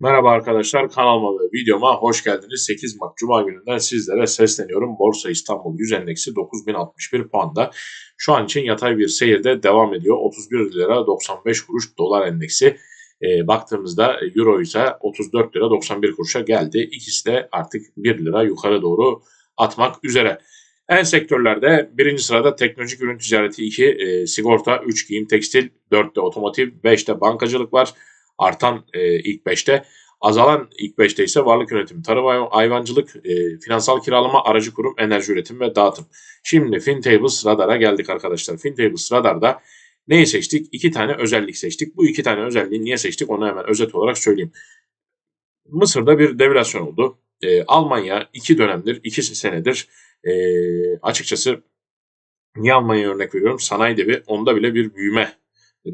Merhaba arkadaşlar kanalıma ve videoma hoş geldiniz. 8 Mart Cuma gününden sizlere sesleniyorum. Borsa İstanbul 100 endeksi 9061 puanda. Şu an için yatay bir seyirde devam ediyor. 31 lira 95 kuruş dolar endeksi. E, baktığımızda euro ise 34 lira 91 kuruşa geldi. İkisi de artık 1 lira yukarı doğru atmak üzere. En sektörlerde birinci sırada teknolojik ürün ticareti 2, e, sigorta 3, giyim tekstil 4'te otomotiv 5'te bankacılık var artan e, ilk 5'te. Azalan ilk 5'te ise varlık yönetimi, tarım hayvancılık, e, finansal kiralama, aracı kurum, enerji üretim ve dağıtım. Şimdi FinTables Radar'a geldik arkadaşlar. FinTables Radar'da neyi seçtik? İki tane özellik seçtik. Bu iki tane özelliği niye seçtik onu hemen özet olarak söyleyeyim. Mısır'da bir devalüasyon oldu. E, Almanya iki dönemdir, iki senedir e, açıkçası niye Almanya örnek veriyorum? Sanayi devi onda bile bir büyüme e,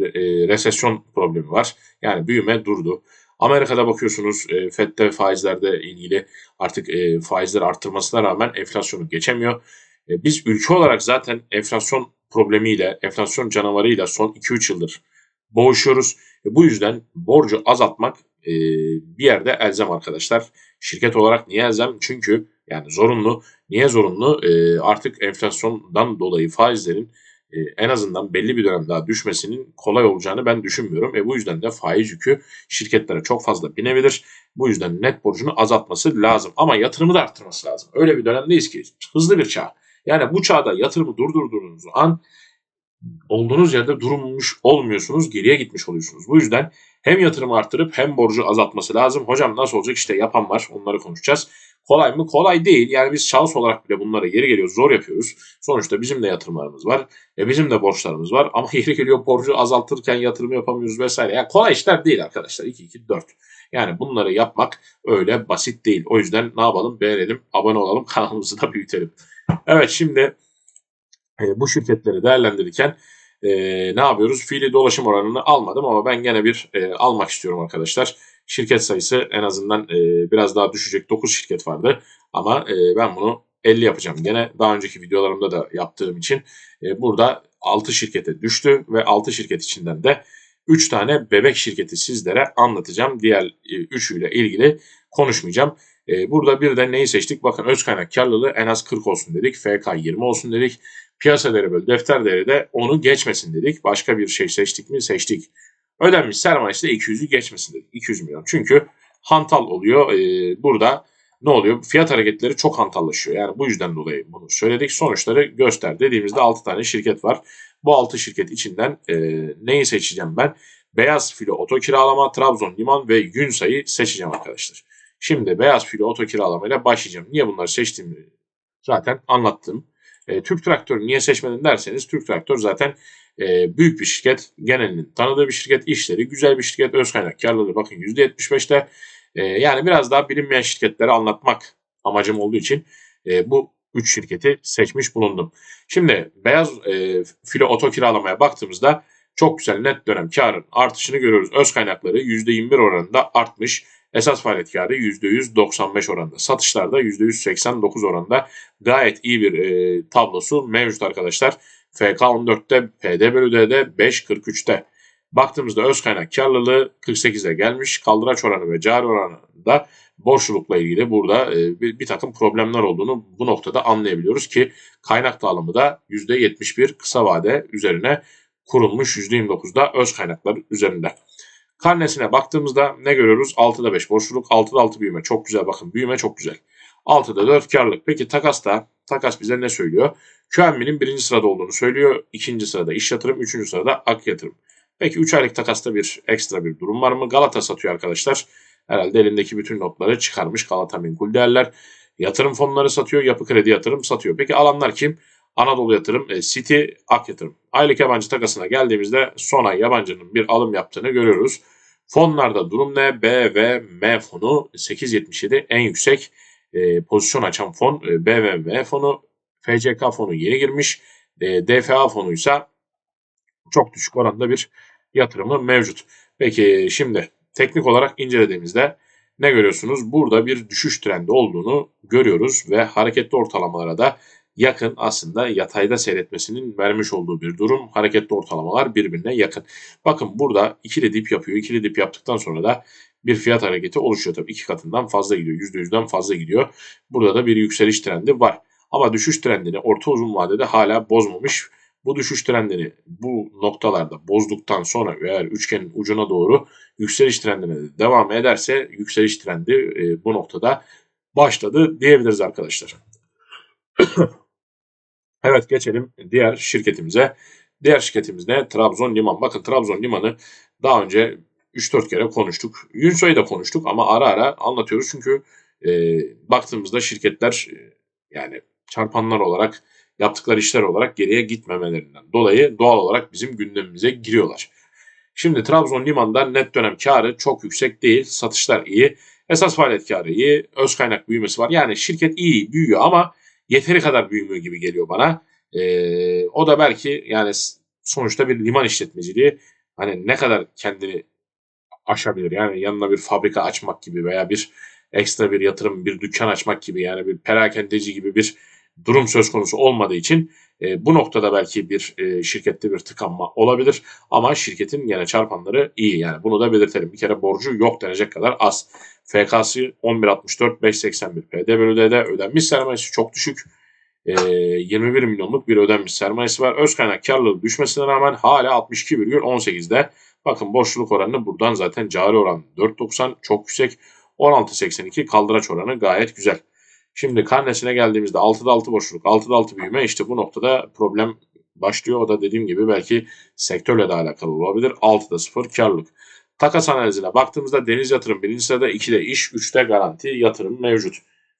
resesyon problemi var. Yani büyüme durdu. Amerika'da bakıyorsunuz e, FED'de faizlerde ilgili artık e, faizleri arttırmasına rağmen enflasyonu geçemiyor. E, biz ülke olarak zaten enflasyon problemiyle, enflasyon canavarıyla son 2-3 yıldır boğuşuyoruz. E, bu yüzden borcu azaltmak bir yerde elzem arkadaşlar. Şirket olarak niye elzem? Çünkü yani zorunlu. Niye zorunlu? Artık enflasyondan dolayı faizlerin en azından belli bir dönem daha düşmesinin kolay olacağını ben düşünmüyorum. E bu yüzden de faiz yükü şirketlere çok fazla binebilir. Bu yüzden net borcunu azaltması lazım. Ama yatırımı da arttırması lazım. Öyle bir dönemdeyiz ki hızlı bir çağ. Yani bu çağda yatırımı durdurduğunuz an olduğunuz yerde durmuş olmuyorsunuz, geriye gitmiş oluyorsunuz. Bu yüzden hem yatırımı arttırıp hem borcu azaltması lazım. Hocam nasıl olacak işte yapan var onları konuşacağız. Kolay mı? Kolay değil. Yani biz şahıs olarak bile bunlara yeri geliyor zor yapıyoruz. Sonuçta bizim de yatırımlarımız var. E bizim de borçlarımız var. Ama yeri geliyor borcu azaltırken yatırım yapamıyoruz vesaire. Yani kolay işler değil arkadaşlar. 2-2-4. Yani bunları yapmak öyle basit değil. O yüzden ne yapalım? Beğenelim, abone olalım, kanalımızı da büyütelim. Evet şimdi e, bu şirketleri değerlendirirken e, ne yapıyoruz? Fiili dolaşım oranını almadım ama ben gene bir e, almak istiyorum arkadaşlar. Şirket sayısı en azından e, biraz daha düşecek. 9 şirket vardı ama e, ben bunu 50 yapacağım. Gene daha önceki videolarımda da yaptığım için e, burada 6 şirkete düştü ve 6 şirket içinden de 3 tane bebek şirketi sizlere anlatacağım. Diğer e, üçüyle ilgili konuşmayacağım. E, burada bir de neyi seçtik? Bakın öz kaynak karlılığı en az 40 olsun dedik. FK 20 olsun dedik. Piyasa değeri bölü defter değeri de onu geçmesin dedik. Başka bir şey seçtik mi? Seçtik. Ödenmiş sermayesi de 200'ü geçmesin dedik. 200 milyon. Çünkü hantal oluyor. Ee, burada ne oluyor? Fiyat hareketleri çok hantallaşıyor. Yani bu yüzden dolayı bunu söyledik. Sonuçları göster. Dediğimizde 6 tane şirket var. Bu 6 şirket içinden e, neyi seçeceğim ben? Beyaz Filo Oto Kiralama, Trabzon Liman ve Günsay'ı seçeceğim arkadaşlar. Şimdi Beyaz Filo Oto Kiralama başlayacağım. Niye bunları seçtiğimi zaten anlattım. E, Türk Traktör niye seçmedin derseniz Türk Traktör zaten e, büyük bir şirket. Genelinin tanıdığı bir şirket. işleri güzel bir şirket. Öz kaynak karlılığı bakın %75'te. E, yani biraz daha bilinmeyen şirketleri anlatmak amacım olduğu için e, bu 3 şirketi seçmiş bulundum. Şimdi beyaz e, filo oto kiralamaya baktığımızda çok güzel net dönem karın artışını görüyoruz. Öz kaynakları %21 oranında artmış. Esas faaliyet karı %195 oranında. Satışlarda %189 oranında gayet iyi bir e, tablosu mevcut arkadaşlar. FK 14'te, PD bölü D'de 5.43'te. Baktığımızda öz kaynak karlılığı 48'e gelmiş. Kaldıraç oranı ve cari oranında borçlulukla ilgili burada e, bir, bir takım problemler olduğunu bu noktada anlayabiliyoruz ki kaynak dağılımı da %71 kısa vade üzerine kurulmuş %29'da öz kaynaklar üzerinde. Karnesine baktığımızda ne görüyoruz? 6'da 5 borçluluk, 6'da 6 büyüme. Çok güzel bakın büyüme çok güzel. 6'da 4 karlılık. Peki takasta, takas bize ne söylüyor? QNB'nin birinci sırada olduğunu söylüyor. ikinci sırada iş yatırım, üçüncü sırada ak yatırım. Peki 3 aylık takasta bir ekstra bir durum var mı? Galata satıyor arkadaşlar. Herhalde elindeki bütün notları çıkarmış Galata Menkul Değerler. Yatırım fonları satıyor, yapı kredi yatırım satıyor. Peki alanlar kim? Anadolu Yatırım, e, City, Ak Yatırım. Aylık yabancı takasına geldiğimizde son ay yabancının bir alım yaptığını görüyoruz. Fonlarda durum ne? B ve M fonu 8.77 en yüksek e, pozisyon açan fon e, fonu. FCK fonu yeni girmiş. E, DFA fonu ise çok düşük oranda bir yatırımı mevcut. Peki şimdi teknik olarak incelediğimizde ne görüyorsunuz? Burada bir düşüş trendi olduğunu görüyoruz ve hareketli ortalamalara da yakın aslında yatayda seyretmesinin vermiş olduğu bir durum. Hareketli ortalamalar birbirine yakın. Bakın burada ikili dip yapıyor. İkili dip yaptıktan sonra da bir fiyat hareketi oluşuyor. Tabii iki katından fazla gidiyor. %100'den fazla gidiyor. Burada da bir yükseliş trendi var. Ama düşüş trendini orta uzun vadede hala bozmamış. Bu düşüş trendini bu noktalarda bozduktan sonra eğer üçgenin ucuna doğru yükseliş trendine de devam ederse yükseliş trendi e, bu noktada başladı diyebiliriz arkadaşlar. evet geçelim diğer şirketimize. Diğer şirketimiz ne? Trabzon Liman. Bakın Trabzon Liman'ı daha önce 3-4 kere konuştuk. Yunso'yu da konuştuk ama ara ara anlatıyoruz çünkü e, baktığımızda şirketler e, yani çarpanlar olarak yaptıkları işler olarak geriye gitmemelerinden dolayı doğal olarak bizim gündemimize giriyorlar. Şimdi Trabzon Liman'da net dönem karı çok yüksek değil. Satışlar iyi. Esas faaliyet karı iyi. Öz kaynak büyümesi var. Yani şirket iyi büyüyor ama yeteri kadar büyümüyor gibi geliyor bana. Ee, o da belki yani sonuçta bir liman işletmeciliği hani ne kadar kendini aşabilir. Yani yanına bir fabrika açmak gibi veya bir ekstra bir yatırım, bir dükkan açmak gibi yani bir perakendeci gibi bir durum söz konusu olmadığı için e, bu noktada belki bir e, şirkette bir tıkanma olabilir ama şirketin yine çarpanları iyi yani bunu da belirtelim. Bir kere borcu yok denecek kadar az. FK'sı 11.64 5.81 PD bölü ödenmiş sermayesi çok düşük. E, 21 milyonluk bir ödenmiş sermayesi var. Öz kaynak karlılığı düşmesine rağmen hala 62,18'de. Bakın borçluluk oranını buradan zaten cari oran 4.90 çok yüksek. 16.82 kaldıraç oranı gayet güzel. Şimdi karnesine geldiğimizde 6'da 6 boşluk, 6'da 6 büyüme işte bu noktada problem başlıyor. O da dediğim gibi belki sektörle de alakalı olabilir. 6'da 0 karlılık. Takas analizine baktığımızda deniz yatırım birinci sırada 2'de iş, 3'te garanti yatırım mevcut.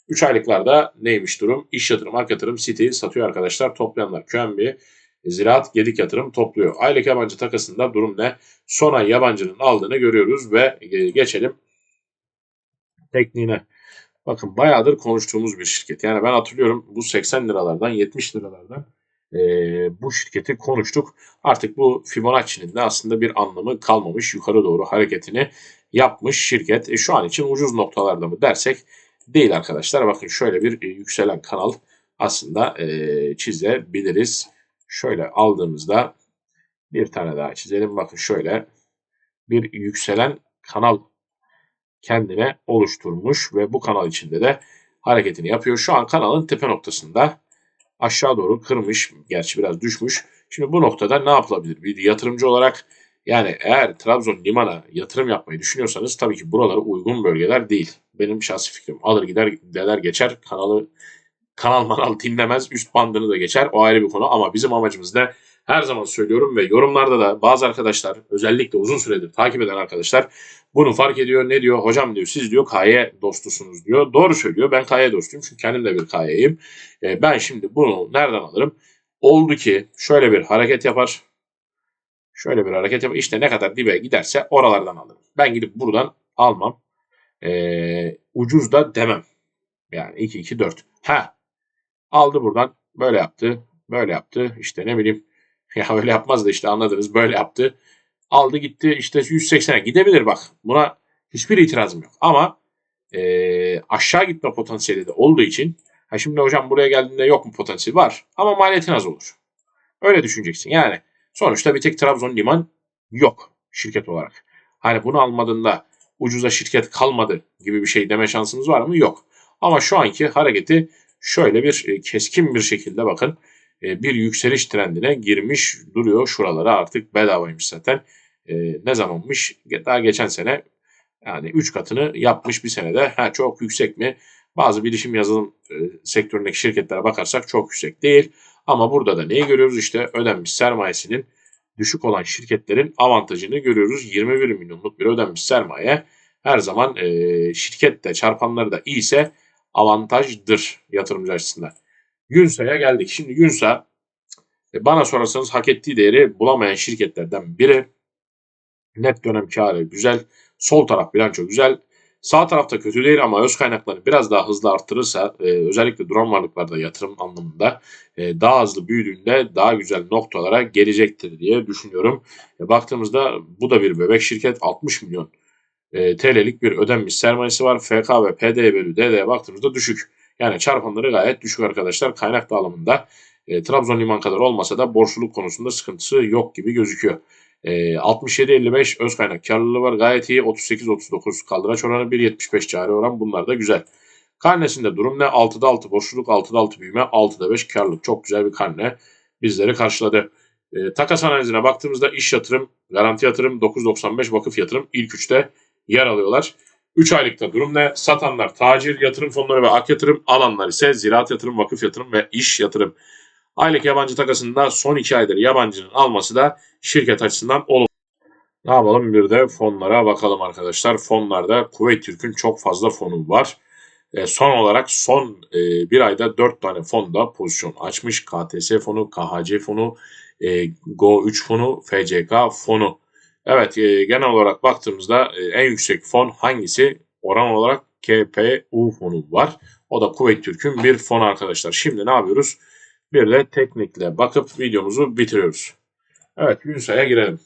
3 aylıklarda neymiş durum? İş yatırım, hak yatırım, siteyi satıyor arkadaşlar. Toplayanlar QNB, Ziraat, Gedik yatırım topluyor. Aylık yabancı takasında durum ne? Son ay yabancının aldığını görüyoruz ve geçelim tekniğine. Bakın bayağıdır konuştuğumuz bir şirket. Yani ben hatırlıyorum bu 80 liralardan 70 liralardan e, bu şirketi konuştuk. Artık bu Fibonacci'nin de aslında bir anlamı kalmamış. Yukarı doğru hareketini yapmış şirket. E, şu an için ucuz noktalarda mı dersek değil arkadaşlar. Bakın şöyle bir e, yükselen kanal aslında e, çizebiliriz. Şöyle aldığımızda bir tane daha çizelim. Bakın şöyle bir yükselen kanal kendine oluşturmuş ve bu kanal içinde de hareketini yapıyor. Şu an kanalın tepe noktasında aşağı doğru kırmış. Gerçi biraz düşmüş. Şimdi bu noktada ne yapılabilir? Bir yatırımcı olarak yani eğer Trabzon limana yatırım yapmayı düşünüyorsanız tabii ki buralara uygun bölgeler değil. Benim şahsi fikrim. Alır gider deler geçer. Kanalı kanal manal dinlemez. Üst bandını da geçer. O ayrı bir konu ama bizim amacımız ne? Her zaman söylüyorum ve yorumlarda da bazı arkadaşlar özellikle uzun süredir takip eden arkadaşlar bunu fark ediyor. Ne diyor? Hocam diyor siz diyor KY dostusunuz diyor. Doğru söylüyor. Ben KY dostuyum çünkü kendim de bir KY'yim. E, ben şimdi bunu nereden alırım? Oldu ki şöyle bir hareket yapar. Şöyle bir hareket yapar. İşte ne kadar dibe giderse oralardan alırım. Ben gidip buradan almam. E, ucuz da demem. Yani 2 2 4. Ha. Aldı buradan böyle yaptı. Böyle yaptı. İşte ne bileyim ya öyle yapmaz da işte anladınız böyle yaptı. Aldı gitti işte 180'e gidebilir bak. Buna hiçbir itirazım yok. Ama e, aşağı gitme potansiyeli de olduğu için ha şimdi hocam buraya geldiğinde yok mu potansiyel var ama maliyetin az olur. Öyle düşüneceksin. Yani sonuçta bir tek Trabzon liman yok şirket olarak. Hani bunu almadığında ucuza şirket kalmadı gibi bir şey deme şansınız var mı? Yok. Ama şu anki hareketi şöyle bir e, keskin bir şekilde bakın bir yükseliş trendine girmiş duruyor. Şuralara artık bedavaymış zaten. E, ne zamanmış? Daha geçen sene yani 3 katını yapmış bir senede. Ha, çok yüksek mi? Bazı bilişim yazılım e, sektöründeki şirketlere bakarsak çok yüksek değil. Ama burada da neyi görüyoruz? İşte ödenmiş sermayesinin düşük olan şirketlerin avantajını görüyoruz. 21 milyonluk bir ödenmiş sermaye her zaman e, şirkette çarpanları da iyiyse avantajdır yatırımcı açısından. Yunsa'ya geldik. Şimdi Yunsa e, bana sorarsanız hak ettiği değeri bulamayan şirketlerden biri. Net dönem karı güzel. Sol taraf bilanço güzel. Sağ tarafta kötü değil ama öz kaynaklarını biraz daha hızlı arttırırsa e, özellikle duran varlıklarda yatırım anlamında e, daha hızlı büyüdüğünde daha güzel noktalara gelecektir diye düşünüyorum. E, baktığımızda bu da bir bebek şirket 60 milyon e, TL'lik bir ödenmiş sermayesi var. FK ve PD bölü DD'ye baktığımızda düşük. Yani çarpanları gayet düşük arkadaşlar. Kaynak dağılımında e, Trabzon liman kadar olmasa da borçluluk konusunda sıkıntısı yok gibi gözüküyor. E, 67-55 öz kaynak karlılığı var. Gayet iyi. 38-39 kaldıraç oranı 1.75 cari oran. Bunlar da güzel. Karnesinde durum ne? 6'da 6 boşluk, 6'da 6 büyüme, 6'da 5 karlılık. Çok güzel bir karne bizleri karşıladı. E, takas analizine baktığımızda iş yatırım, garanti yatırım, 9.95 vakıf yatırım ilk üçte yer alıyorlar. 3 aylıkta durum ne? Satanlar tacir yatırım fonları ve ak yatırım, alanlar ise ziraat yatırım, vakıf yatırım ve iş yatırım. Aylık yabancı takasında son 2 aydır yabancının alması da şirket açısından olumlu. Ne yapalım bir de fonlara bakalım arkadaşlar. Fonlarda Kuveyt Türk'ün çok fazla fonu var. E, son olarak son e, bir ayda 4 tane fonda pozisyon açmış. KTS fonu, KHC fonu, e, Go3 fonu, FCK fonu. Evet e, genel olarak baktığımızda e, en yüksek fon hangisi? Oran olarak KPU fonu var. O da Kuveyt Türk'ün bir fonu arkadaşlar. Şimdi ne yapıyoruz? Bir de teknikle bakıp videomuzu bitiriyoruz. Evet Yunsa'ya girelim.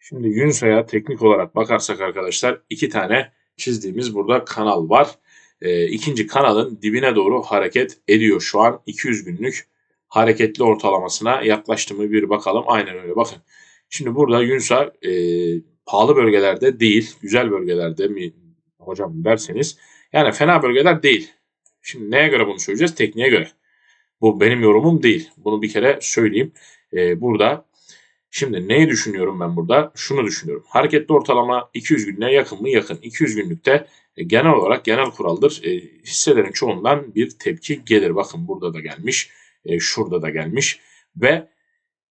Şimdi Yunsa'ya teknik olarak bakarsak arkadaşlar iki tane çizdiğimiz burada kanal var. E, ikinci kanalın dibine doğru hareket ediyor. Şu an 200 günlük hareketli ortalamasına yaklaştı mı bir bakalım. Aynen öyle bakın. Şimdi burada Yunsa e, pahalı bölgelerde değil, güzel bölgelerde mi hocam derseniz yani fena bölgeler değil. Şimdi neye göre bunu söyleyeceğiz? Tekniğe göre. Bu benim yorumum değil. Bunu bir kere söyleyeyim. E, burada Şimdi neyi düşünüyorum ben burada? Şunu düşünüyorum. Hareketli ortalama 200 günlüğe yakın mı? Yakın. 200 günlükte e, genel olarak genel kuraldır. E, hisselerin çoğundan bir tepki gelir. Bakın burada da gelmiş. E, şurada da gelmiş. Ve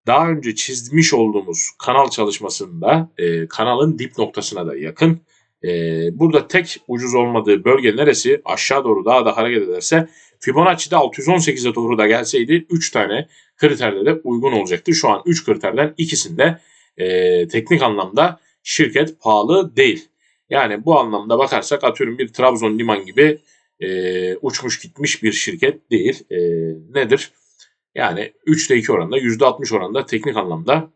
daha önce çizmiş olduğumuz kanal çalışmasında e, kanalın dip noktasına da yakın. E, burada tek ucuz olmadığı bölge neresi? Aşağı doğru daha da hareket ederse Fibonacci'de 618'e doğru da gelseydi 3 tane kriterle de uygun olacaktı. Şu an 3 kriterden ikisinde e, teknik anlamda şirket pahalı değil. Yani bu anlamda bakarsak atıyorum bir Trabzon Liman gibi e, uçmuş gitmiş bir şirket değil. E, nedir? Yani 3'te 2 oranında %60 oranında teknik anlamda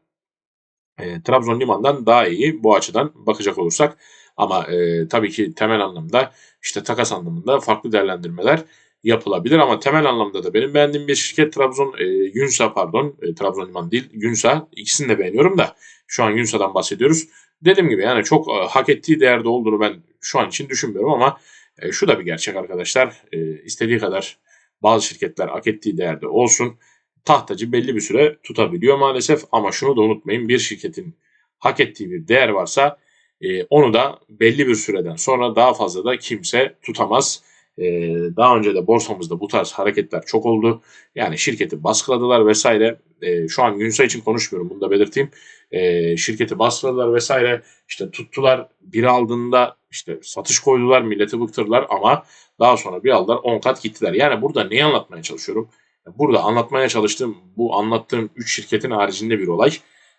e, Trabzon Liman'dan daha iyi bu açıdan bakacak olursak. Ama e, tabii ki temel anlamda işte takas anlamında farklı değerlendirmeler yapılabilir ama temel anlamda da benim beğendiğim bir şirket Trabzon e, Yunsa pardon e, Trabzon Liman değil Yunsa ikisini de beğeniyorum da şu an Yunsa'dan bahsediyoruz. Dediğim gibi yani çok e, hak ettiği değerde olduğunu ben şu an için düşünmüyorum ama e, şu da bir gerçek arkadaşlar. E, istediği kadar bazı şirketler hak ettiği değerde olsun. Tahtacı belli bir süre tutabiliyor maalesef ama şunu da unutmayın bir şirketin hak ettiği bir değer varsa e, onu da belli bir süreden sonra daha fazla da kimse tutamaz. Ee, daha önce de borsamızda bu tarz hareketler çok oldu. Yani şirketi baskıladılar vesaire. Ee, şu an Günsa için konuşmuyorum bunu da belirteyim. Ee, şirketi baskıladılar vesaire. İşte tuttular bir aldığında işte satış koydular milleti bıktırdılar ama daha sonra bir aldılar 10 kat gittiler. Yani burada neyi anlatmaya çalışıyorum? Burada anlatmaya çalıştığım bu anlattığım 3 şirketin haricinde bir olay.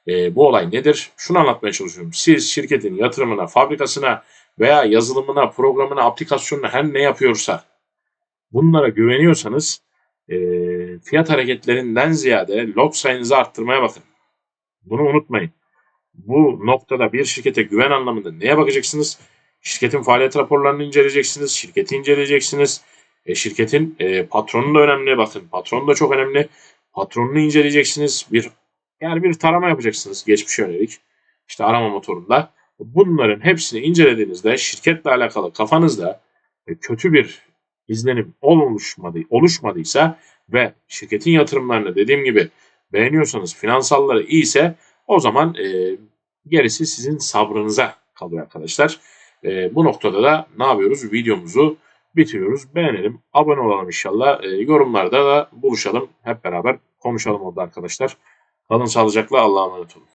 E, bu olay nedir? Şunu anlatmaya çalışıyorum. Siz şirketin yatırımına, fabrikasına veya yazılımına, programına, aplikasyonuna her ne yapıyorsa bunlara güveniyorsanız e, fiyat hareketlerinden ziyade log sayınızı arttırmaya bakın. Bunu unutmayın. Bu noktada bir şirkete güven anlamında neye bakacaksınız? Şirketin faaliyet raporlarını inceleyeceksiniz, şirketi inceleyeceksiniz. E, şirketin e, patronu da önemli bakın. Patron da çok önemli. Patronunu inceleyeceksiniz. Bir yani bir tarama yapacaksınız geçmiş yönelik. İşte arama motorunda. Bunların hepsini incelediğinizde şirketle alakalı kafanızda kötü bir izlenim oluşmadı, oluşmadıysa ve şirketin yatırımlarını dediğim gibi beğeniyorsanız finansalları iyiyse o zaman e, gerisi sizin sabrınıza kalıyor arkadaşlar. E, bu noktada da ne yapıyoruz? Videomuzu bitiriyoruz. Beğenelim, abone olalım inşallah. E, yorumlarda da buluşalım. Hep beraber konuşalım orada arkadaşlar. Kalın sağlıcakla Allah'a emanet olun.